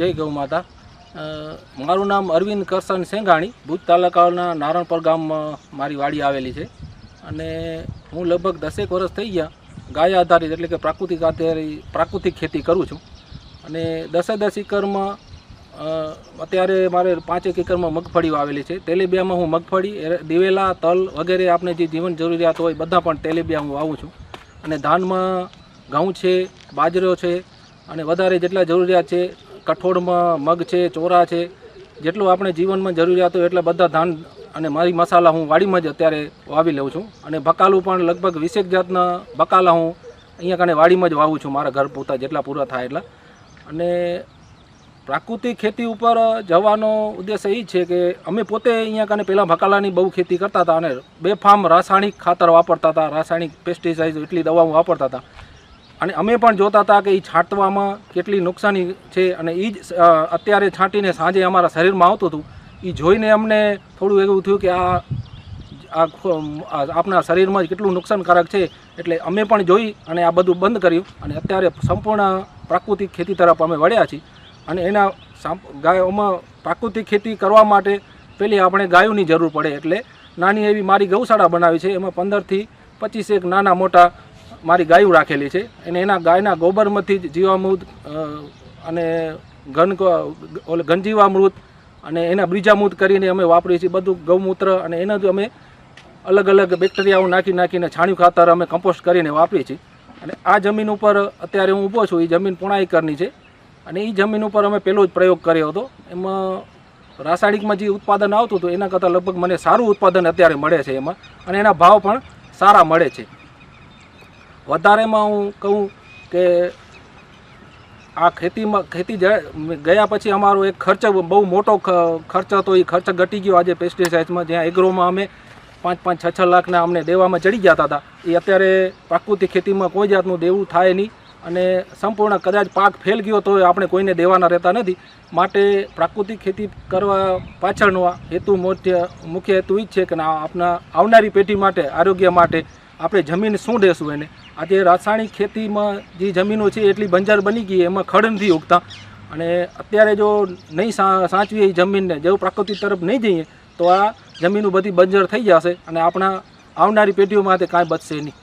જય ગૌ માતા. મારું નામ અરવિંદ કરસન સેંઘાણી, ભુજ તાલુકાના નારણપર ગામમાં મારી વાડી આવેલી છે. અને હું લગભગ દસેક વર્ષ થઈ ગયા ગાય આધારિત એટલે કે પ્રાકૃતિક આધારિત, પ્રાકૃતિક ખેતી કરું છું. અને દસે દસ એકરમાં અત્યારે મારે પાંચેક એકરમાં મગફળી વાવેલી છે. તેલીબિયામાં હું મગફળી દિવેલા, તલ વગેરે આપણે જે જીવન જરૂરિયાત હોય બધા પણ તેલીબિયા હું વાવું છું. અને ધાનમાં ઘઉં છે, બાજરો છે, અને વધારે જેટલા જરૂરિયાત છે કઠોળમાં મગ છે, ચોરા છે, જેટલું આપણે જીવનમાં જરૂરિયાત એટલા બધા ધાન અને મારી મસાલા હું વાડીમાં જ અત્યારે વાવી લઉં છું. અને બકાલું પણ લગભગ વીસેક જાતના બકાલા હું અહીંયા કને વાડીમાં જ વાવું છું મારા ઘર પૂરતા જેટલા પૂરા થાય એટલા. અને પ્રાકૃતિક ખેતી ઉપર જવાનો ઉદ્દેશ એ છે કે અમે પોતે અહીંયા કને પહેલાં બકાલાની બહુ ખેતી કરતા હતા અને બે ફાર્મ રાસાયણિક ખાતર વાપરતા હતા, રાસાયણિક પેસ્ટિસાઇડ એટલી દવાઓ વાપરતા હતા. અને અમે પણ જોતા હતા કે એ છાંટવામાં કેટલી નુકસાની છે અને એ જ અત્યારે છાંટીને સાંજે અમારા શરીરમાં આવતું હતું. એ જોઈને અમને થોડું એવું થયું કે આ આપણા શરીરમાં જ કેટલું નુકસાનકારક છે એટલે અમે પણ જોઈ અને આ બધું બંધ કર્યું અને અત્યારે સંપૂર્ણ પ્રાકૃતિક ખેતી તરફ અમે વળ્યા છીએ. અને એના ગાયોમાં પ્રાકૃતિક ખેતી કરવા માટે પહેલી આપણે ગાયોની જરૂર પડે એટલે નાની એવી મારી ગૌશાળા બનાવી છે. એમાં પંદરથી પચીસ એક નાના મોટા મારી ગાયો રાખેલી છે. અને એના ગાયના ગોબરમાંથી જ જીવામૃત અને ઘન ઓલે ઘનજીવામૃત અને એના બ્રીજામૃત કરીને અમે વાપરીએ છીએ. બધું ગૌમૂત્ર અને એના જ અમે અલગ અલગ બેક્ટેરિયાઓ નાખી નાખીને છાણિયું ખાતર અમે કમ્પોસ્ટ કરીને વાપરીએ છીએ. અને આ જમીન ઉપર અત્યારે હું ઊભો છું. એ જમીન પૂણા એકરની છે. અને એ જમીન ઉપર અમે પહેલો જ પ્રયોગ કર્યો હતો. એમાં રાસાયણિકમાં જે ઉત્પાદન આવતું હતું, એના કરતાં લગભગ મને સારું ઉત્પાદન અત્યારે મળે છે એમાં. અને એના ભાવ પણ સારા મળે છે. વધારેમાં હું કહું કે આ ખેતીમાં, ખેતી ગયા પછી અમારો એક ખર્ચ બહુ મોટો ખર્ચ હતો. એ ખર્ચ ઘટી ગયો. આજે પેસ્ટિસાઇડ્સમાં જ્યાં એગ્રોમાં અમે પાંચ પાંચ, છ છ લાખના અમને દેવામાં ચડી જતા હતા. એ અત્યારે પ્રાકૃતિક ખેતીમાં કોઈ જાતનું દેવું થાય નહીં અને સંપૂર્ણ કદાચ પાક ફેલ ગયો તો આપણે કોઈને દેવાના રહેતા નથી. માટે પ્રાકૃતિક ખેતી કરવા પાછળનો હેતુ મુખ્ય હેતુ એ જ છે કે આપના આવનારી પેઢી માટે, આરોગ્ય માટે આપણે જમીન શું દેશું એને? આજે રાસાયણિક ખેતીમાં જે જમીનો છે, એટલી બંજર બની ગઈ, એમાં ખડ નથી ઉગતા. અને અત્યારે જો નહીં સાચવીએ એ જમીનને, જેવું પ્રાકૃતિક તરફ નહીં જઈએ, તો આ જમીનો બધી બંજર થઈ જશે અને આપણા આવનારી પેઢીઓ માટે કાંઈ બચશે નહીં.